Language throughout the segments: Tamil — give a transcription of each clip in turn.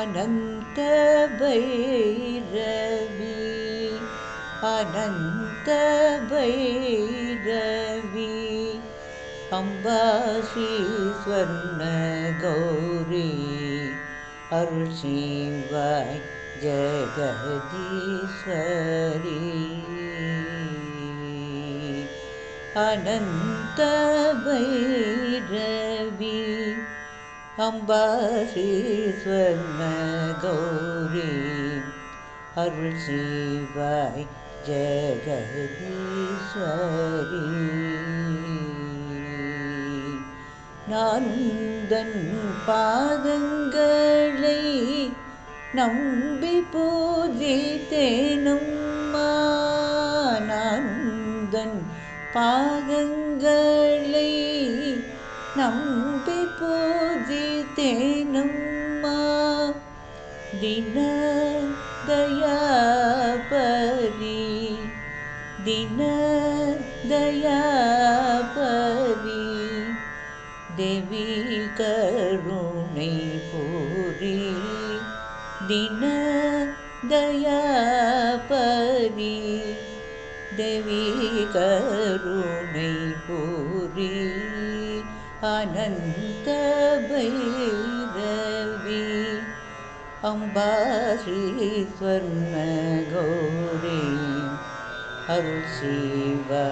अनन्त भैरवि अनन्त भैरवि अम्बाशी स्वर्णगौरी अरुषिवाय जगीश्वरी अनन्त भैरवि அம்பாசீஸ்வர்ண கௌரி அருள் சிவாய் ஜெகதீஸ்வரி நான்தன் பாதங்களை நம்பி பூஜித்தேனம்மா நான்தன் பாதங்களை நம்பி பூஜி मा दीनदयापरि दीनदयापरि। देवी करुणै पूरी दीनदयापरि। देवी करु पूरी आनन्द अम्बाश्रीस्वर्णगौरी शिवा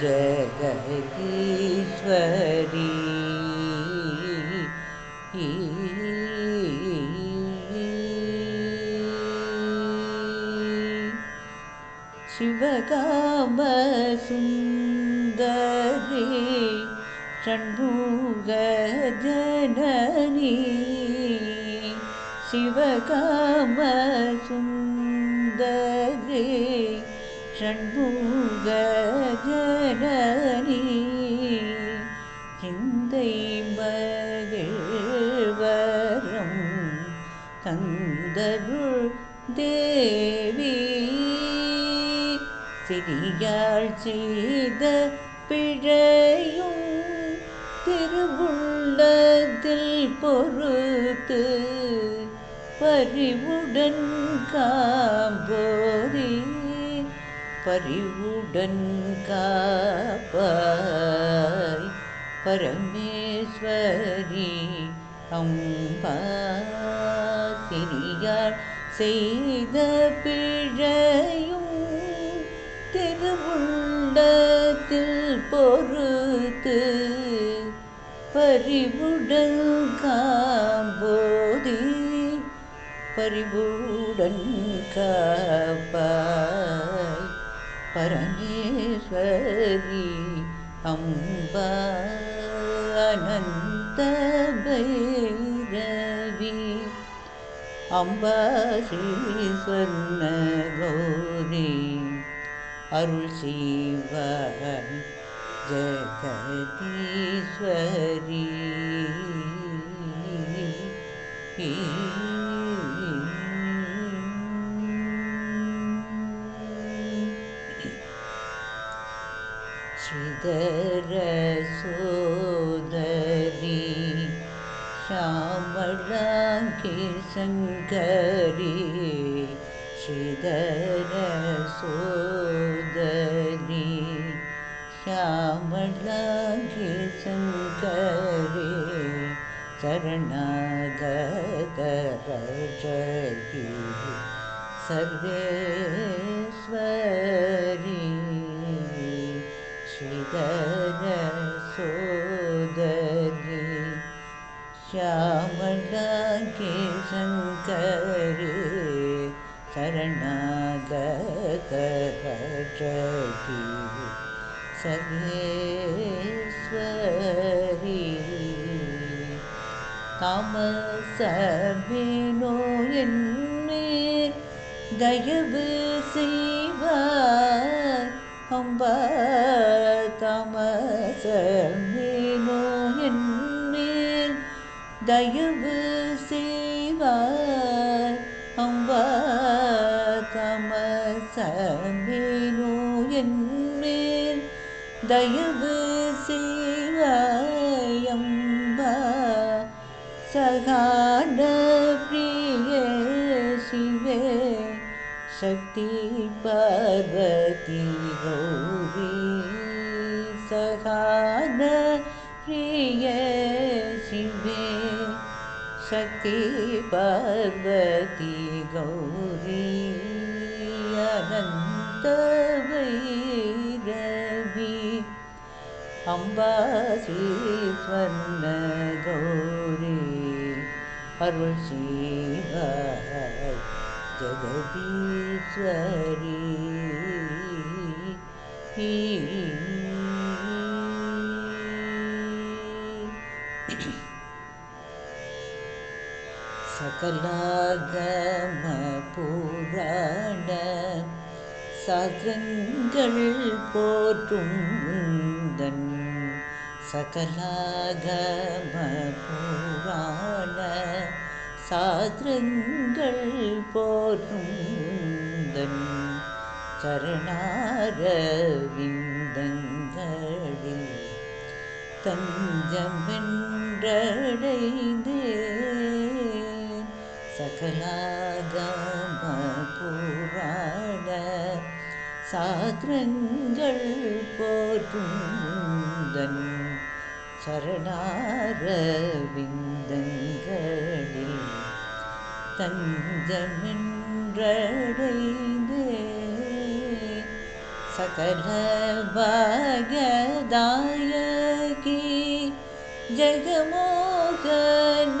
जगदीश्वरी। शिवकामसुन्दरी सुन्दुगजननी சிவகாம சுந்தரே ஷண்முக ஜனனி சிந்தை மகிழ்வரம் தந்தருள் தேவி சிறியாள் செய்த பிழையும் திருவுள்ளத்தில் பொறுத்து பறிவுடன் காம்போதி பறிவுடன் காப்பாய். பரமேஸ்வரி அம்பா சிறியார் செய்த பிழையும் திருவுண்டத்தில் பொறுத்து பறிவுடன் கா பரிவுடன் காப்பாய் பரமேஸ்வரி அம்பா அனந்த பைரவி அம்பா ஸ்ரீ சொன்ன கௌரி அருள் சிவாய் ஜெகதீஸ்வரி श्याम गीषङ्करि श्रीतरसोदी श्यामीष्णी शरण दी सर्वेश्व श्रीदस्व श्यामलाङ्गी शङ्करी शरणागत रजगी सर्वेश्वरी தாமசமேனோ என்மேல் தயவு செய்வார் அம்பா தாமசமேனோ தயவு செய்வார் அம்பா தாமசமேனோ என்மேல் தயவு செய்வாயம்பா சகான பிரிய சிவே சக்தி பார்வதி கௌரி சகான பிரிய சிவே सके पार्वती गौरी अनन्त वैरवी स्वर्ण गौरी अर्वशीवा जगदीश्वरी। சகலாகம புராண சாஸ்திரங்கள் போற்றும் உந்தன் சகலாகம புராண சாஸ்திரங்கள் போற்றும் உந்தன் சரணாரவிந்தங்களில் தஞ்சமென்றடைந்து சகலாகம புராண சாத்திரங்கள் போற்றும் சரணாரவிந்தங்களில் தஞ்சமென்றடைந்தே. சகல பாகதாயகி ஜெகமோகன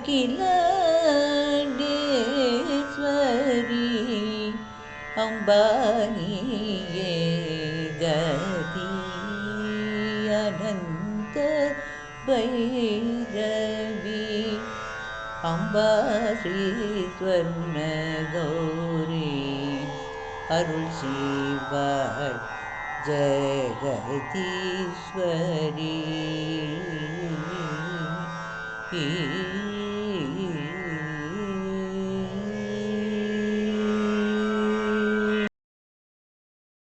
அகிலேஸ்வரி அம்பானியே கதி அனந்த பைரவி அம்பா ஸ்ரீ ஸ்வர்ண கௌரி அருள் சிவாய் ஜெகதீஸ்வரி.